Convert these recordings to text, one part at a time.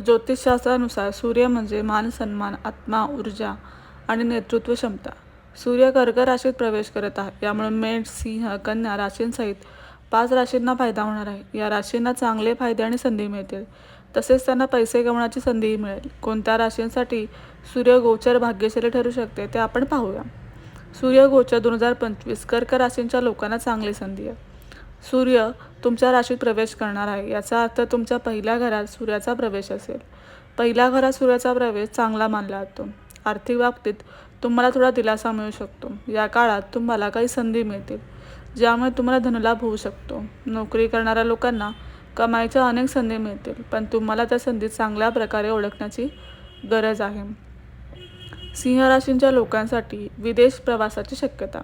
ज्योतिषशास्त्रानुसार सूर्य म्हणजे मान सन्मान आत्मा ऊर्जा आणि नेतृत्व क्षमता. सूर्य कर्क राशीत प्रवेश करत आहे. यामुळे मेष सिंह कन्या राशींसहित पाच राशींना फायदा होणार आहे. या राशींना चांगले फायदे आणि संधी मिळतील. तसेच त्यांना पैसे कमवण्याची संधीही मिळेल. कोणत्या राशींसाठी सूर्य गोचर भाग्यशाली ठरू शकते ते आपण पाहूया. सूर्य गोचर दोन हजार पंचवीस कर्क राशींच्या लोकांना चांगली संधी आहे. सूर्य तुमच्या राशीत प्रवेश करणार आहे. याचा अर्थ तुमच्या पहिल्या घरात सूर्याचा प्रवेश असेल. पहिल्या घरात सूर्याचा प्रवेश चांगला मानला जातो. आर्थिक बाबतीत तुम्हाला थोडा दिलासा मिळू शकतो. या काळात तुम्हाला काही संधी मिळतील ज्यामुळे तुम्हाला धनलाभ होऊ शकतो. नोकरी करणाऱ्या लोकांना कमाईच्या अनेक संधी मिळतील पण तुम्हाला त्या संधी चांगल्या प्रकारे ओळखण्याची गरज आहे. सिंह राशींच्या लोकांसाठी विदेश प्रवासाची शक्यता.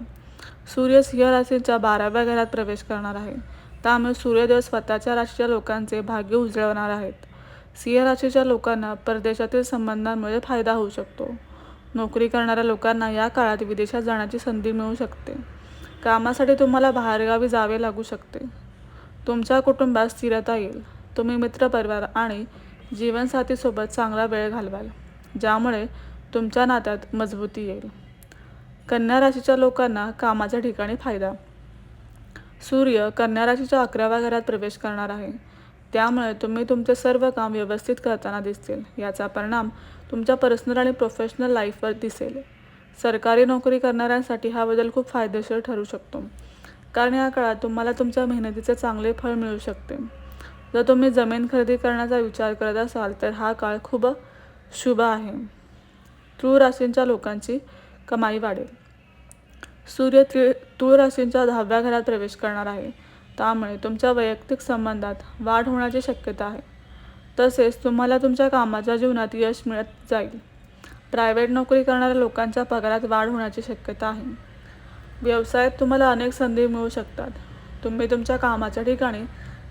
सूर्य सिंह राशीच्या बाराव्या घरात प्रवेश करणार आहे. त्यामुळे सूर्यदेव स्वतःच्या राशीच्या लोकांचे भाग्य उजळवणार आहेत. सिंह राशीच्या लोकांना परदेशातील संबंधांमुळे फायदा होऊ शकतो. नोकरी करणाऱ्या लोकांना या काळात विदेशात जाण्याची संधी मिळू शकते. कामासाठी तुम्हाला बाहेरगावी जावे लागू शकते. तुमच्या कुटुंबात स्थिरता येईल. तुम्ही मित्रपरिवार आणि जीवनसाथीसोबत चांगला वेळ घालवाल ज्यामुळे तुमच्या नात्यात मजबूती येईल. कन्या राशीच्या लोकांना कामाच्या ठिकाणी फायदा. सूर्य कन्या राशीच्या अकराव्या घरात प्रवेश करणार आहे. त्यामुळे तुम्ही तुमचे सर्व काम व्यवस्थित करताना दिसतील. याचा परिणाम तुमच्या पर्सनल आणि प्रोफेशनल लाईफवर दिसेल. सरकारी नोकरी करणाऱ्यांसाठी हा बदल खूप फायदेशीर ठरू शकतो. कारण या काळात तुम्हाला तुमच्या मेहनतीचे चांगले फळ मिळू शकते. जर तुम्ही जमीन खरेदी करण्याचा विचार करत असाल तर हा काळ खूप शुभ आहे. तूळ राशींच्या लोकांची कमाई वाढेल. सूर्य ति तूळ राशींच्या दहाव्या घरात प्रवेश करणार आहे. त्यामुळे तुमच्या वैयक्तिक संबंधात वाढ होण्याची शक्यता आहे. तसेच तुम्हाला तुमच्या कामाच्या जीवनात यश मिळत जाईल. प्रायव्हेट नोकरी करणाऱ्या लोकांच्या पगारात वाढ होण्याची शक्यता आहे. व्यवसायात तुम्हाला अनेक संधी मिळू शकतात. तुम्ही तुमच्या कामाच्या ठिकाणी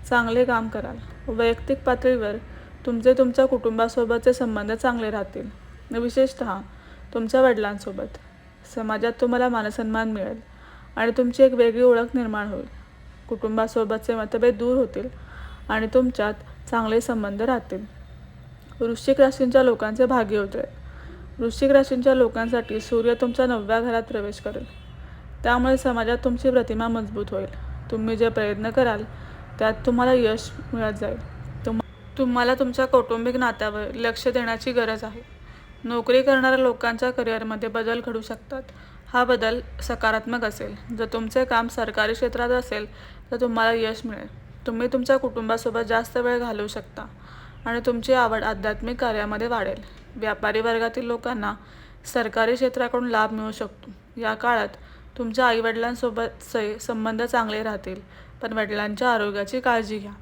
चांगले काम कराल. वैयक्तिक पातळीवर तुमचे तुमच्या कुटुंबासोबतचे संबंध चांगले राहतील. विशेषतः तुमच्या वडिलांसोबत. समाजात तुम्हाला मानसन्मान मिळेल आणि तुमची एक वेगळी ओळख निर्माण होईल. कुटुंबासोबतचे मतभेद दूर होतील आणि तुमच्यात चांगले संबंध राहतील. वृश्चिक राशींच्या लोकांचे भाग्य होते वृश्चिक राशींच्या लोकांसाठी सूर्य तुमच्या नवव्या घरात प्रवेश करेल. त्यामुळे समाजात तुमची प्रतिमा मजबूत होईल. तुम्ही जे प्रयत्न कराल त्यात तुम्हाला यश मिळत जाईल. तुम तुम्हाला तुमच्या कौटुंबिक नात्यावर लक्ष देण्याची गरज आहे. नोकरी करणाऱ्या लोकांच्या करिअरमध्ये बदल घडू शकतात. हा बदल सकारात्मक असेल. जर तुमचे काम सरकारी क्षेत्रात असेल तर तुम्हाला यश मिळेल. तुम्ही तुमच्या कुटुंबासोबत जास्त वेळ घालवू शकता आणि तुमची आवड आध्यात्मिक कार्यामध्ये वाढेल. व्यापारी वर्गातील लोकांना सरकारी क्षेत्राकडून लाभ मिळू शकतो. या काळात तुमच्या आईवडिलांसोबतचे संबंध चांगले राहतील. पण वडिलांच्या आरोग्याची काळजी घ्या.